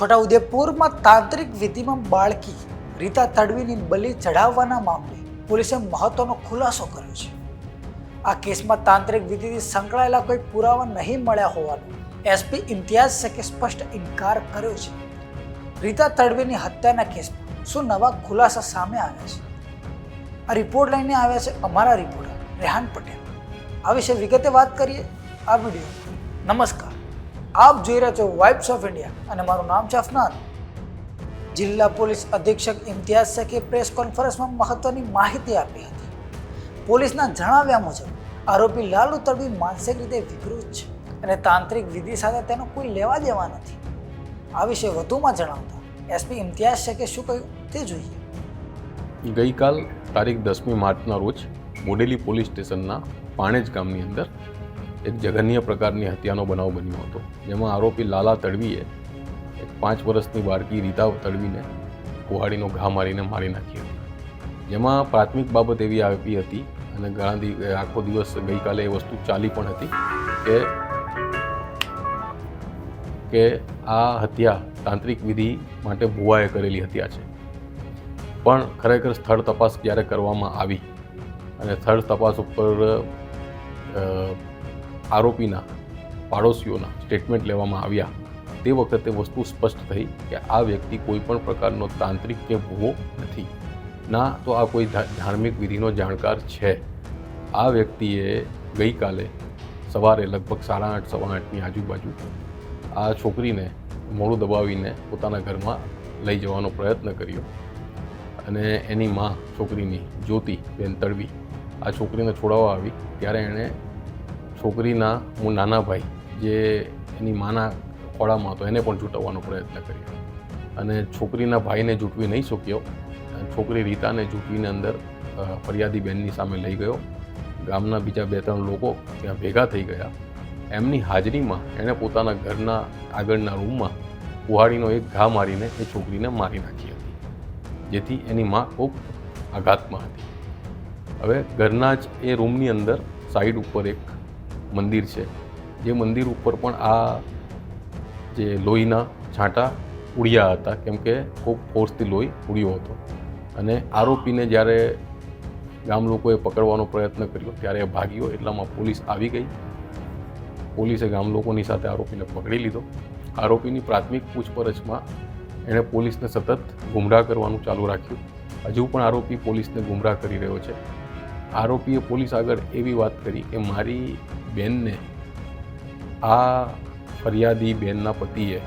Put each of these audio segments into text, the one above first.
છોટાઉદેપુરમાં તાંત્રિક વિધિમાં બાળકી રીતા તડવીની બલી ચઢાવવાના મામલે પોલીસે મહત્વનો ખુલાસો કર્યો છે. આ કેસમાં તાંત્રિક વિધિથી સંકળાયેલા કોઈ પુરાવા નહીં મળ્યા હોવાનો એસપી ઇમ્તિયાઝ શેખે સ્પષ્ટ ઇનકાર કર્યો છે. રીતા તડવીની હત્યાના કેસમાં શું નવા ખુલાસા સામે આવ્યા છે? આ રિપોર્ટ લઈને આવ્યા છે અમારા રિપોર્ટર રેહાન પટેલ. આ વિશે વિગતે વાત કરીએ આ વીડિયો. નમસ્કાર. આપ જોઈ રહ્યા છો વાઇબ્સ ઓફ ઇન્ડિયા અને મારું નામ છે અફનાન. જિલ્લા પોલીસ અધિક્ષક ઇમ્તિયાઝ શેખે પ્રેસ કોન્ફરન્સમાં મહત્વની માહિતી આપી હતી. પોલીસના જણાવ્યા મુજબ, આરોપી લાલુ તડવી માનસિક રીતે વિકૃત છે અને તાંત્રિક વિધિ સાથે તેનો કોઈ લેવા દેવા નથી. આ વિશે વધુમાં જણાવતા એસપી ઇમ્તિયાઝ શેખે શું કહ્યું તે જોઈએ. ગઈકાલ તારીખ દસમી માર્ચના રોજ બોડેલી પોલીસ સ્ટેશનના પાણેજ ગામની અંદર એક જઘન્ય પ્રકારની હત્યાનો બનાવ બન્યો હતો. જેમાં આરોપી લાલા તડવીએ એક પાંચ વર્ષની બાળકી રીતા તડવીને કુહાડીનો ઘા મારીને મારી નાખી હતી. જેમાં પ્રાથમિક બાબત એવી આવી હતી અને ઘણા આખો દિવસ ગઈકાલે એ વસ્તુ ચાલી પણ હતી કે કે આ હત્યા તાંત્રિક વિધિ માટે ભુવાએ કરેલી હત્યા છે. પણ ખરેખર સ્થળ તપાસ જ્યારે કરવામાં આવી? અને સ્થળ તપાસ ઉપર આરોપીના પાડોશીઓના સ્ટેટમેન્ટ લેવામાં આવ્યા. તે વખતે વસ્તુ સ્પષ્ટ થઈ કે આ વ્યક્તિ કોઈ પણ પ્રકારનો તાંત્રિક કે ભૂવો નથી. ના, તો આ કોઈ ધાર્મિક વિધિનો જાણકાર છે. આ વ્યક્તિએ ગઈકાલે સવારે લગભગ સાડા આઠ, સવા આઠની આજુબાજુ આ છોકરીને મોડું દબાવીને પોતાના ઘરમાં લઈ જવાનો પ્રયત્ન કર્યો અને એની માં છોકરીની જ્યોતિ બેન તડવી આ છોકરીને છોડાવવા આવી. ત્યારે એણે છોકરીના હું નાના ભાઈ, જે એની માના ખોળામાં હતો, એને પણ જૂટવવાનો પ્રયત્ન કર્યો. અને છોકરીના ભાઈને જૂટવી નહીં શક્યો. છોકરી રીતાને જૂંટવીને અંદર ફરિયાદી બહેનની સામે લઈ ગયો. ગામના બીજા બે ત્રણ લોકો ત્યાં ભેગા થઈ ગયા. એમની હાજરીમાં એણે પોતાના ઘરના આગળના રૂમમાં કુહાડીનો એક ઘા મારીને એ છોકરીને મારી નાખી હતી, જેથી એની માં ખૂબ આઘાતમાં હતી. હવે ઘરના જ એ રૂમની અંદર સાઈડ ઉપર એક મંદિર છે. જે મંદિર ઉપર પણ આ જે લોહીના છાંટા ઉડ્યા હતા, કેમ કે ખૂબ ફોર્સથી લોહી ઉડ્યો હતો. અને આરોપીને જ્યારે ગામ લોકોએ પકડવાનો પ્રયત્ન કર્યો, ત્યારે ભાગ્યો, એટલામાં પોલીસ આવી ગઈ. પોલીસે ગામ લોકોની સાથે આરોપીને પકડી લીધો. આરોપીની પ્રાથમિક પૂછપરછમાં એણે પોલીસને સતત ગુમરાહ કરવાનું ચાલુ રાખ્યું. હજુ પણ આરોપી પોલીસને ગુમરાહ કરી રહ્યો છે. આરોપીએ પોલીસ આગળ એવી વાત કરી કે મારી બેનને. આ ફરિયાદી બેનના પતિએ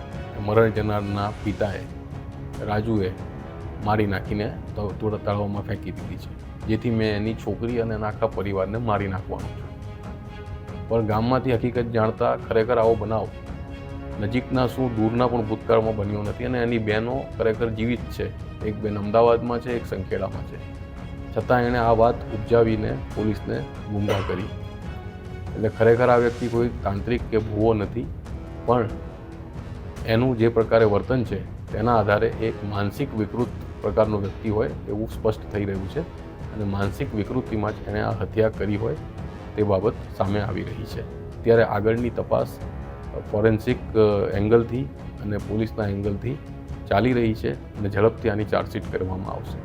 મરણ જનારના પિતાએ રાજુએ મારી નાખીને તો તળાવમાં ફેંકી દીધી છે. જેથી મેં એની છોકરી અને એના આખા પરિવારને મારી નાખવાનો છું. પણ ગામમાંથી હકીકત જાણતા ખરેખર આવો બનાવ નજીકના શું દૂરના પણ ભૂતકાળમાં બન્યો નથી અને એની બહેનો ખરેખર જીવિત છે. એક બેન અમદાવાદમાં છે, એક સંખેડામાં છે. છતાં એણે આ વાત ઉપજાવીને પોલીસને ગુમરાહ કરી. એટલે ખરેખર આ વ્યક્તિ કોઈ તાંત્રિક કે ભૂવો નથી, પણ એનું જે પ્રકારે વર્તન છે, તેના આધારે એક માનસિક વિકૃત પ્રકારનો વ્યક્તિ હોય એવું સ્પષ્ટ થઈ રહ્યું છે અને માનસિક વિકૃતિમાં જ એણે આ હત્યા કરી હોય તે બાબત સામે આવી રહી છે. ત્યારે આગળની તપાસ ફોરેન્સિક એંગલથી અને પોલીસના એંગલથી ચાલી રહી છે અને ઝડપથી આની ચાર્જશીટ કરવામાં આવશે.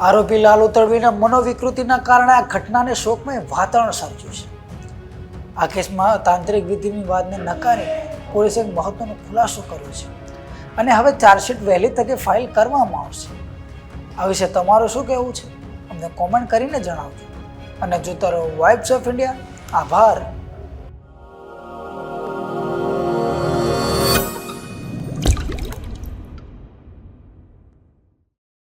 આરોપી લાલુ તડવીના મનોવિકૃતિના કારણે આ ઘટનાને શોકમય વાતાવરણ સર્જ્યું છે. આ કેસમાં તાંત્રિક વિધિની વાતને નકારી પોલીસે એક મહત્વનો ખુલાસો કર્યો છે અને હવે ચાર્જશીટ વહેલી તકે ફાઇલ કરવામાં આવશે. આ વિશે તમારું શું કહેવું છે? અમને કોમેન્ટ કરીને જણાવજો. અને જોતા રહો વાઇબ્સ ઓફ ઇન્ડિયા, આભાર.